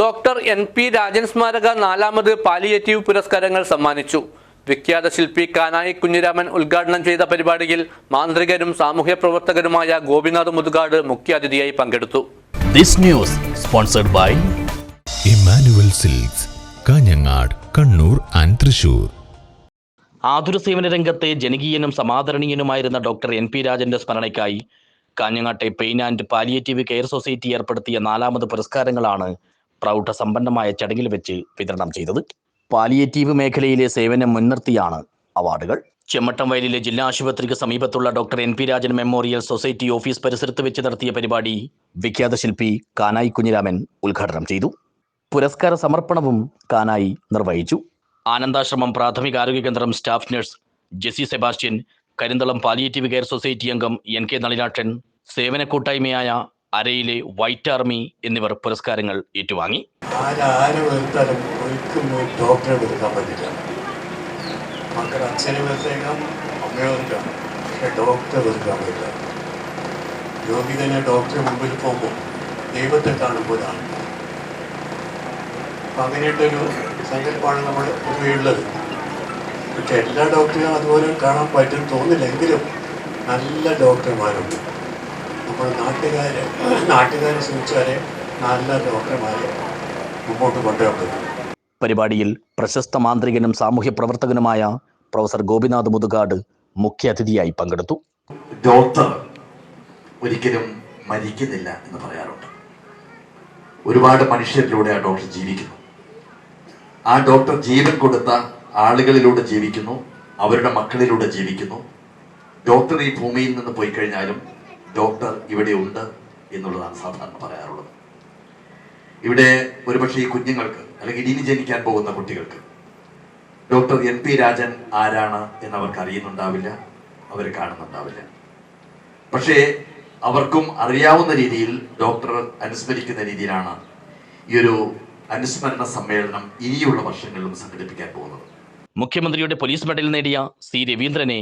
Doctor N P Rajan സ്മാരക നാലാമത് palliative പുരസ്കാരങ്ങൾ സമ്മാനിച്ചു. വിഖ്യാത ശില്പി കാനായി കുഞ്ഞിരാമൻ ഉദ്ഘാടനം ചെയ്ത പരിപാടിയിൽ മാന്ത്രികരും സാമൂഹ്യ പ്രവർത്തകരുമായ ഗോപിനാഥ് മുതുകാട് മുഖ്യാതിഥിയായി പങ്കെടുത്തു. This news sponsored by Emmanuel silks Kanhangad Kannur and Thrissur ആതുര സേവന രംഗത്തെ ജനകീയനും സമാദരണീയനുമായിരുന്ന ഡോക്ടർ എൻ പി രാജന്റെ സ്മരണയ്ക്കായി കാഞ്ഞങ്ങാട്ടെ pain and palliative care society ഏർപ്പെടുത്തിയ നാലാമത് പുരസ്കാരങ്ങളാണ് പ്രൗഢ സമ്പന്നമായ ചടങ്ങിൽ വെച്ച് വിതരണം ചെയ്തത് പാലിയേറ്റീവ് മേഖലയിലെ സേവനം മുൻനിർത്തിയാണ് അവാർഡുകൾ. ചെമ്മട്ടം വയലിലെ ജില്ലാ ആശുപത്രിക്ക് സമീപത്തുള്ള doctor N P Rajan memorial society office പരിസരത്ത് വെച്ച് നടത്തിയ പരിപാടി വിഖ്യാത ശില്പി കാനായി കുഞ്ഞിരാമൻ ഉദ്ഘാടനം ചെയ്തു. പുരസ്കാര സമർപ്പണവും കാനായി നിർവഹിച്ചു. ആനന്ദാശ്രമം പ്രാഥമിക ആരോഗ്യ കേന്ദ്രം staff nurse Jessy Sebastian Karinthalam palliative care society അംഗം എൻ കെ നളിനാക്ഷൻ സേവന കൂട്ടായ്മയായ അരയിലെ വൈറ്റ് ആർമി എന്നിവർ പുരസ്കാരങ്ങൾ ഏറ്റുവാങ്ങി. ഡോക്ടറെ മക്കൾ അച്ഛനെ വെറുത്തേക്കാം അമ്മയെ വെറുക്കാം പക്ഷെ ഡോക്ടറെ വെറുക്കാൻ പറ്റില്ല. രോഗി തന്നെ ഡോക്ടറെ മുമ്പിൽ പോകുമ്പോൾ ദൈവത്തെ കാണുമ്പോഴാണ് അപ്പം അങ്ങനെയുള്ളൊരു സങ്കല്പമാണ് നമ്മൾ പൊതുവെയുള്ളത് പക്ഷെ എല്ലാ ഡോക്ടറെയും അതുപോലെ കാണാൻ പറ്റും തോന്നില്ലെങ്കിലും നല്ല ഡോക്ടർമാരുണ്ട് നമ്മൾ നാട്ടുകാരെ നാട്ടുകാരെ ശ്രമിച്ചാലേ നല്ല ഡോക്ടർമാരെ മുമ്പോട്ട് കൊണ്ടുപോകും പരിപാടിയിൽ പ്രശസ്ത മാന്ത്രികനും സാമൂഹ്യ പ്രവർത്തകനുമായ പ്രൊഫസർ ഗോപിനാഥ് മുതുകാട് മുഖ്യാതിഥിയായി പങ്കെടുത്തു. ഡോക്ടർ ഒരിക്കലും മരിക്കുന്നില്ല എന്ന് പറയാറുണ്ട്. ഒരുപാട് മനുഷ്യരിലൂടെ ആ ഡോക്ടർ ജീവിക്കുന്നു. ആ ഡോക്ടർ ജീവൻ കൊടുത്ത ആളുകളിലൂടെ ജീവിക്കുന്നു അവരുടെ മക്കളിലൂടെ ജീവിക്കുന്നു. ഡോക്ടർ ഈ ഭൂമിയിൽ നിന്ന് പോയി കഴിഞ്ഞാലും ഡോക്ടർ ഇവിടെ ഉണ്ട് എന്നുള്ളതാണ് സാധാരണ പറയാറുള്ളത്. ഇവിടെ ഒരുപക്ഷെ ഈ കുഞ്ഞുങ്ങൾക്ക് അല്ലെങ്കിൽ ഇനി ജനിക്കാൻ പോകുന്ന കുട്ടികൾക്ക് ഡോക്ടർ എൻ പി രാജൻ ആരാണ് എന്ന് അവർക്ക് അറിയുന്നുണ്ടാവില്ല അവർ കാണുന്നുണ്ടാവില്ല. പക്ഷേ അവർക്കും അറിയാവുന്ന രീതിയിൽ ഡോക്ടർ അനുസ്മരിക്കുന്ന രീതിയിലാണ് ഈ ഒരു അനുസ്മരണ സമ്മേളനം ഇനിയുള്ള വർഷങ്ങളിലും സംഘടിപ്പിക്കാൻ പോകുന്നത്. മുഖ്യമന്ത്രിയുടെ പോലീസ് മെഡൽ നേടിയ സി രവീന്ദ്രനെ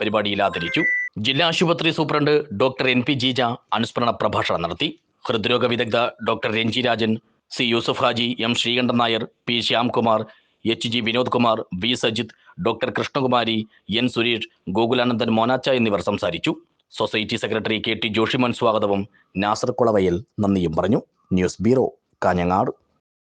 പരിപാടിയിൽ ആദരിച്ചു. ജില്ലാ ആശുപത്രി superintendent doctor N P Jeeja അനുസ്മരണ പ്രഭാഷണം നടത്തി. ഹൃദ്രോഗ വിദഗ്ധ doctor Renji Rajan C Yusuf Haji M Sreekantan Nair P Shyamkumar H G Vinod Kumar V Sajith doctor Krishnakumari N Suresh Gokulanandan Monachcha എന്നിവർ സംസാരിച്ചു. Society secretary K T Joshiman സ്വാഗതവും നാസർ കുളവയൽ നന്ദിയും പറഞ്ഞു. News bureau Kanhangad.